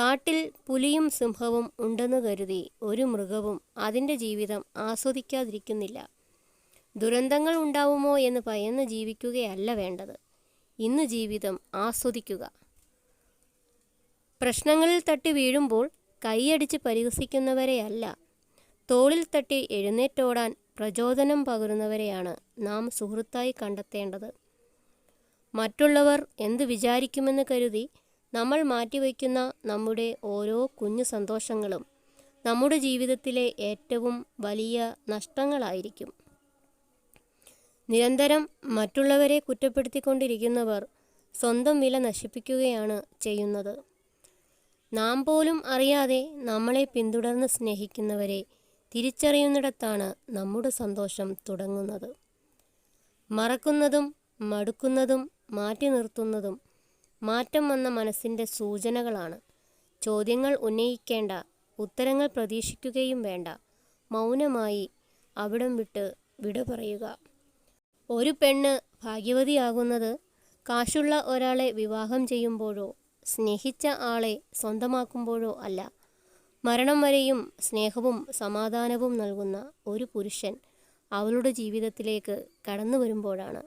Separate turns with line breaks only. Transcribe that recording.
കാട്ടിൽ പുലിയും സിംഹവും ഉണ്ടെന്ന് കരുതി ഒരു മൃഗവും അതിന്റെ ജീവിതം ആസ്വദിക്കാതിരിക്കുന്നില്ല. ദുരന്തങ്ങൾ ഉണ്ടാവുമോ എന്ന് ഭയന്ന് ജീവിക്കുകയല്ല വേണ്ടത്. ഇന്ന് ജീവിതം ആസ്വദിക്കുക. പ്രശ്നങ്ങളിൽ തട്ടി വീഴുമ്പോൾ കൈയടിച്ച് പരിഹസിക്കുന്നവരെയല്ല. തോളിൽ തട്ടി എഴുന്നേറ്റോടാൻ പ്രചോദനം പകരുന്നവരെയാണ് നാം സുഹൃത്തായി കണ്ടെത്തേണ്ടത്. മറ്റുള്ളവർ എന്ത് വിചാരിക്കുമെന്ന് കരുതി നമ്മൾ മാറ്റിവയ്ക്കുന്ന നമ്മുടെ ഓരോ കുഞ്ഞു സന്തോഷങ്ങളും നമ്മുടെ ജീവിതത്തിലെ ഏറ്റവും വലിയ നഷ്ടങ്ങളായിരിക്കും. നിരന്തരം മറ്റുള്ളവരെ കുറ്റപ്പെടുത്തിക്കൊണ്ടിരിക്കുന്നവർ സ്വന്തം വില നശിപ്പിക്കുകയാണ് ചെയ്യുന്നത്. നാം പോലും അറിയാതെ നമ്മളെ പിന്തുടർന്ന് സ്നേഹിക്കുന്നവരെ തിരിച്ചറിയുന്നിടത്താണ് നമ്മുടെ സന്തോഷം തുടങ്ങുന്നത്. മറക്കുന്നതും മടുക്കുന്നതും മാറ്റി നിർത്തുന്നതും മാറ്റം വന്ന മനസ്സിന്റെ സൂചനകളാണ്. ചോദ്യങ്ങൾ ഉന്നയിക്കേണ്ട ഉത്തരങ്ങൾ പ്രതീക്ഷിക്കുകയും വേണ്ട. മൗനമായി അവിടം വിട്ട് വിട പറയുക. ഒരു പെണ്ണ് ഭാഗ്യവതിയാകുന്നത് കാശുള്ള ഒരാളെ വിവാഹം ചെയ്യുമ്പോഴോ സ്നേഹിച്ച ആളെ സ്വന്തമാക്കുമ്പോഴോ അല്ല. മരണം വരെയും സ്നേഹവും സമാധാനവും നൽകുന്ന ഒരു പുരുഷൻ അവളുടെ ജീവിതത്തിലേക്ക് കടന്നു വരുമ്പോഴാണ്